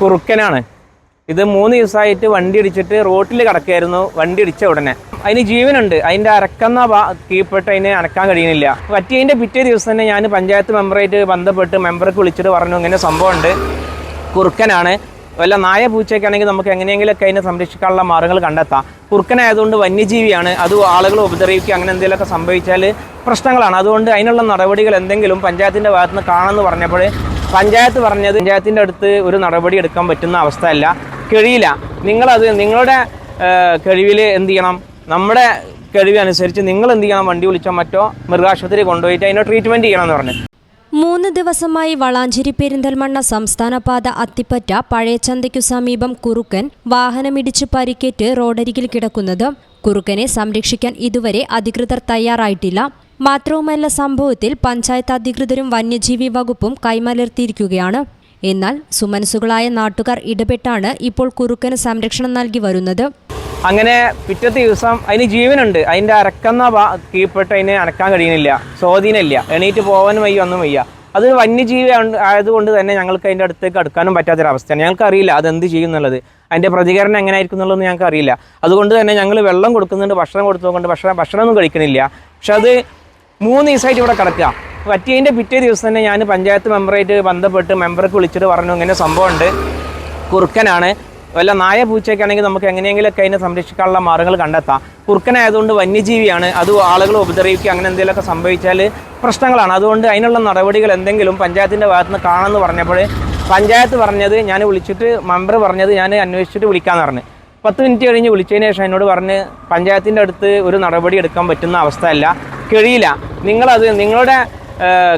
കുറുക്കനാണ്. ഇത് മൂന്ന് ദിവസമായിട്ട് വണ്ടി ഇടിച്ചിട്ട് റോട്ടിൽ കിടക്കായിരുന്നു വണ്ടി ഇടിച്ച ഉടനെ. അതിന് ജീവനുണ്ട്. അതിന്റെ അരക്കുന്ന കീഴ്പ്പെട്ട് അതിനെ അനക്കാൻ കഴിയുന്നില്ല. പറ്റിയതിന്റെ പിറ്റേ ദിവസം തന്നെ ഞാൻ പഞ്ചായത്ത് മെമ്പറായിട്ട് ബന്ധപ്പെട്ട് മെമ്പർക്ക് വിളിച്ചിട്ട് പറഞ്ഞു ഇങ്ങനെ സംഭവമുണ്ട്. കുറുക്കനാണ്. വല്ല നായ പൂച്ചയ്ക്കാണെങ്കിൽ നമുക്ക് എങ്ങനെയെങ്കിലുമൊക്കെ അതിനെ സംരക്ഷിക്കാനുള്ള മാർഗങ്ങൾ കണ്ടെത്താം. കുറുക്കനായതുകൊണ്ട് വന്യജീവിയാണ്. അത് ആളുകൾ ഉപദ്രവിക്കുക അങ്ങനെ എന്തെങ്കിലുമൊക്കെ സംഭവിച്ചാൽ പ്രശ്നങ്ങളാണ്. അതുകൊണ്ട് അതിനുള്ള നടപടികൾ എന്തെങ്കിലും പഞ്ചായത്തിന്റെ ഭാഗത്തുനിന്ന് കാണുമെന്ന് പറഞ്ഞപ്പോൾ പഞ്ചായത്ത് പറഞ്ഞത് പഞ്ചായത്തിന്റെ അടുത്ത് ഒരു നടപടി എടുക്കാൻ പറ്റുന്ന അവസ്ഥയല്ല. കഴിയില്ല. നിങ്ങളത് നിങ്ങളുടെ കഴിവിൽ എന്ത് ചെയ്യണം? നമ്മുടെ കഴിവ് അനുസരിച്ച് നിങ്ങൾ എന്ത് ചെയ്യണം? വണ്ടി വിളിച്ചാൽ മറ്റോ മൃഗാശുപത്രി കൊണ്ടുപോയിട്ട് അതിനെ ട്രീറ്റ്മെന്റ് ചെയ്യണം എന്ന് പറഞ്ഞു. മൂന്ന് ദിവസമായി വളാഞ്ചേരി പെരിന്തൽമണ്ണ സംസ്ഥാനപാത അത്തിപ്പറ്റ പഴയചന്തയ്ക്കു സമീപം കുറുക്കൻ വാഹനമിടിച്ച് പരിക്കേറ്റ് റോഡരികിൽ കിടക്കുന്നത്. കുറുക്കനെ സംരക്ഷിക്കാൻ ഇതുവരെ അധികൃതർ തയ്യാറായിട്ടില്ല. മാത്രവുമല്ല സംഭവത്തിൽ പഞ്ചായത്ത് അധികൃതരും വന്യജീവി വകുപ്പും കൈമലർത്തിയിരിക്കുകയാണ്. എന്നാൽ സുമനസുകളായ നാട്ടുകാർ ഇടപെട്ടാണ് ഇപ്പോൾ കുറുക്കന് സംരക്ഷണം നൽകി വരുന്നത്. അങ്ങനെ പിറ്റത്തെ ദിവസം അതിന് ജീവനുണ്ട്. അതിന്റെ അരക്കുന്ന കീഴ്പ്പെട്ട് അതിനെ അനക്കാൻ കഴിയുന്നില്ല. സ്വാധീനമില്ല. എണീറ്റ് പോകാനും വയ്യ ഒന്നും വയ്യ. അത് വന്യജീവി ആയതുകൊണ്ട് തന്നെ ഞങ്ങൾക്ക് അതിന്റെ അടുത്തേക്ക് അടുക്കാനും പറ്റാത്തൊരവസ്ഥയാണ്. ഞങ്ങൾക്ക് അറിയില്ല അത് എന്ത് ചെയ്യും എന്നുള്ളത്. അതിന്റെ പ്രതികരണം എങ്ങനെ ആയിരിക്കും എന്നുള്ളത് ഞങ്ങൾക്ക് അറിയില്ല അതുകൊണ്ട് തന്നെ ഞങ്ങൾ വെള്ളം കൊടുക്കുന്നുണ്ട് ഭക്ഷണം കൊടുത്തുകൊണ്ട് ഭക്ഷണം ഭക്ഷണമൊന്നും കഴിക്കണില്ല. പക്ഷെ അത് മൂന്ന് ദിവസമായിട്ട് ഇവിടെ കിടക്കുക. പറ്റിയതിന്റെ പിറ്റേ ദിവസം തന്നെ ഞാൻ പഞ്ചായത്ത് മെമ്പറായിട്ട് ബന്ധപ്പെട്ട് മെമ്പർക്ക് വിളിച്ചിട്ട് പറഞ്ഞു ഇങ്ങനെ സംഭവമുണ്ട്. കുറുക്കനാണ്. വല്ല നായ പൂച്ചയ്ക്കാണെങ്കിൽ നമുക്ക് എങ്ങനെയെങ്കിലുമൊക്കെ അതിനെ സംരക്ഷിക്കാനുള്ള മാർഗങ്ങൾ കണ്ടെത്താം. കുറുക്കനായതുകൊണ്ട് വന്യജീവിയാണ്. അത് ആളുകൾ ഉപദ്രവിക്കുക അങ്ങനെ എന്തെങ്കിലുമൊക്കെ സംഭവിച്ചാൽ പ്രശ്നങ്ങളാണ്. അതുകൊണ്ട് അതിനുള്ള നടപടികൾ എന്തെങ്കിലും പഞ്ചായത്തിന്റെ ഭാഗത്തുനിന്ന് കാണാമെന്ന് പറഞ്ഞപ്പോൾ പഞ്ചായത്ത് പറഞ്ഞത് ഞാൻ വിളിച്ചിട്ട് മെമ്പർ പറഞ്ഞത് ഞാൻ അന്വേഷിച്ചിട്ട് വിളിക്കാമെന്ന് പറഞ്ഞു. പത്ത് മിനിറ്റ് കഴിഞ്ഞ് വിളിച്ചതിന് ശേഷം എന്നോട് പറഞ്ഞ് പഞ്ചായത്തിന്റെ അടുത്ത് ഒരു നടപടി എടുക്കാൻ പറ്റുന്ന അവസ്ഥയല്ല. കഴിയില്ല. നിങ്ങളത് നിങ്ങളുടെ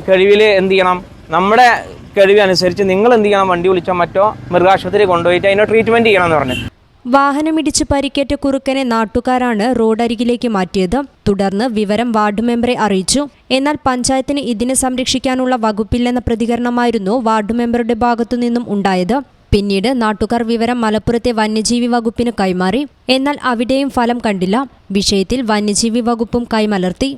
കഴിവിൽ എന്ത് ചെയ്യണം? നമ്മുടെ കഴിവ് അനുസരിച്ച് നിങ്ങൾ എന്ത് ചെയ്യണം? വണ്ടി വിളിച്ചോ മറ്റോ മൃഗാശുപത്രി കൊണ്ടുപോയിട്ട് അതിനെ ട്രീറ്റ്മെന്റ് ചെയ്യണം എന്ന് പറഞ്ഞു. വാഹനമിടിച്ച് പരിക്കേറ്റ കുറുക്കനെ നാട്ടുകാരാണ് റോഡരികിലേക്ക് മാറ്റിയത്. തുടർന്ന് വിവരം വാർഡ് മെമ്പറെ അറിയിച്ചു. എന്നാൽ പഞ്ചായത്തിന് ഇതിനെ സംരക്ഷിക്കാനുള്ള വകുപ്പില്ലെന്ന പ്രതികരണമായിരുന്നു വാർഡ് മെമ്പറുടെ ഭാഗത്തു നിന്നും ഉണ്ടായത്. പിന്നീട് നാട്ടുകാർ വിവരം മലപ്പുറത്തെ വന്യജീവി വകുപ്പിന് കൈമാറി. എന്നാൽ അവിടെയും ഫലം കണ്ടില്ല. വിഷയത്തിൽ വന്യജീവി വകുപ്പും കൈമലർത്തി.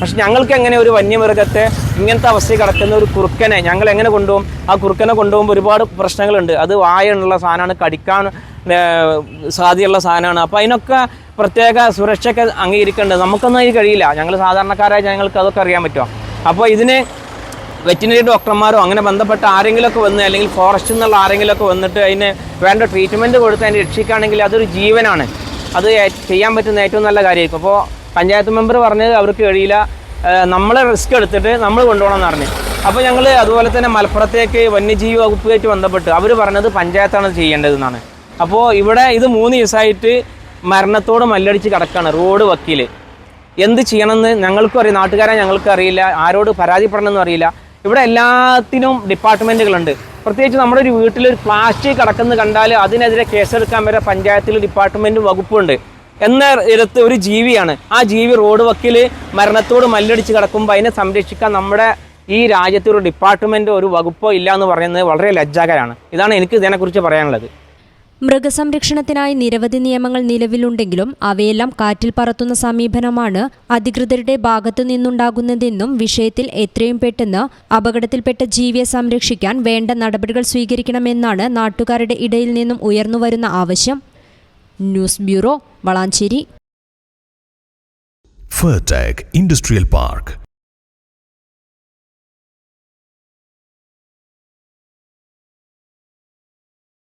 പക്ഷെ ഞങ്ങൾക്ക് എങ്ങനെ ഒരു വന്യമൃഗത്തെ ഇങ്ങനത്തെ അവസ്ഥയിൽ കിടക്കുന്ന ഒരു കുറുക്കനെ ഞങ്ങൾ എങ്ങനെ കൊണ്ടുപോകും? ആ കുറുക്കനെ കൊണ്ടുപോകുമ്പോൾ ഒരുപാട് പ്രശ്നങ്ങളുണ്ട്. അത് വായുള്ള സാധനമാണ് കടിക്കാൻ സാധ്യതയുള്ള സാധനമാണ്. അപ്പോൾ അതിനൊക്കെ പ്രത്യേക സുരക്ഷയൊക്കെ അംഗീകരിക്കേണ്ടത് നമുക്കൊന്നും അതിന് കഴിയില്ല. ഞങ്ങൾ സാധാരണക്കാരായ ഞങ്ങൾക്ക് അതൊക്കെ അറിയാൻ പറ്റുമോ? അപ്പോൾ ഇതിന് വെറ്റിനറി ഡോക്ടർമാരോ അങ്ങനെ ബന്ധപ്പെട്ട ആരെങ്കിലുമൊക്കെ വന്ന് അല്ലെങ്കിൽ ഫോറസ്റ്റിൽ നിന്നുള്ള ആരെങ്കിലുമൊക്കെ വന്നിട്ട് അതിന് വേണ്ട ട്രീറ്റ്മെന്റ് കൊടുത്ത് അതിനെ രക്ഷിക്കുകയാണെങ്കിൽ അതൊരു ജീവനാണ്. അത് ചെയ്യാൻ പറ്റുന്ന ഏറ്റവും നല്ല കാര്യമായിരിക്കും. അപ്പോൾ പഞ്ചായത്ത് മെമ്പർ പറഞ്ഞത് അവർക്ക് കഴിയില്ല. നമ്മൾ റിസ്ക് എടുത്തിട്ട് നമ്മൾ കൊണ്ടുപോകണം എന്ന് പറഞ്ഞു അപ്പോൾ ഞങ്ങൾ അതുപോലെ തന്നെ മലപ്പുറത്തേക്ക് വന്യജീവി വകുപ്പുമായിട്ട് ബന്ധപ്പെട്ട് അവർ പറഞ്ഞത് പഞ്ചായത്താണ് ചെയ്യേണ്ടതെന്നാണ്. അപ്പോൾ ഇവിടെ ഇത് മൂന്ന് ദിവസമായിട്ട് മരണത്തോട് മല്ലടിച്ച് കിടക്കുകയാണ് റോഡ് വക്കീൽ എന്ത് ചെയ്യണമെന്ന് ഞങ്ങൾക്കും അറിയാം നാട്ടുകാരെ ഞങ്ങൾക്ക് അറിയില്ല. ആരോട് പരാതിപ്പെടണമെന്നും അറിയില്ല. ഇവിടെ എല്ലാത്തിനും ഡിപ്പാർട്ട്മെന്റുകളുണ്ട് പ്രത്യേകിച്ച് നമ്മുടെ ഒരു വീട്ടിൽ ഒരു പ്ലാസ്റ്റിക് കിടക്കുന്നത് കണ്ടാൽ അതിനെതിരെ കേസെടുക്കാൻ വരെ പഞ്ചായത്തിൽ ഡിപ്പാർട്ട്മെന്റും വകുപ്പുണ്ട്. എന്ന ഇടത്ത് ഒരു ജീവിയാണ്. ആ ജീവി റോഡ് വക്കിൽ മരണത്തോട് മല്ലടിച്ച് കിടക്കുമ്പോൾ അതിനെ സംരക്ഷിക്കാൻ നമ്മുടെ ഈ രാജ്യത്തെ ഒരു ഡിപ്പാർട്ട്മെന്റ് ഒരു വകുപ്പോ ഇല്ല എന്ന് പറയുന്നത് വളരെ ലജ്ജാകരമാണ്. ഇതാണ് എനിക്ക് ഇതിനെക്കുറിച്ച് പറയാനുള്ളത്. മൃഗസംരക്ഷണത്തിനായി നിരവധി നിയമങ്ങൾ നിലവിലുണ്ടെങ്കിലും അവയെല്ലാം കാറ്റിൽ പറത്തുന്ന സമീപനമാണ് അധികൃതരുടെ ഭാഗത്തു നിന്നുണ്ടാകുന്നതെന്നും വിഷയത്തിൽ എത്രയും പെട്ടെന്ന് അപകടത്തിൽപ്പെട്ട ജീവിയെ സംരക്ഷിക്കാൻ വേണ്ട നടപടികൾ സ്വീകരിക്കണമെന്നാണ് നാട്ടുകാരുടെ ഇടയിൽ നിന്നും ഉയർന്നുവരുന്ന ആവശ്യം. News bureau Valanchery. Fertech industrial park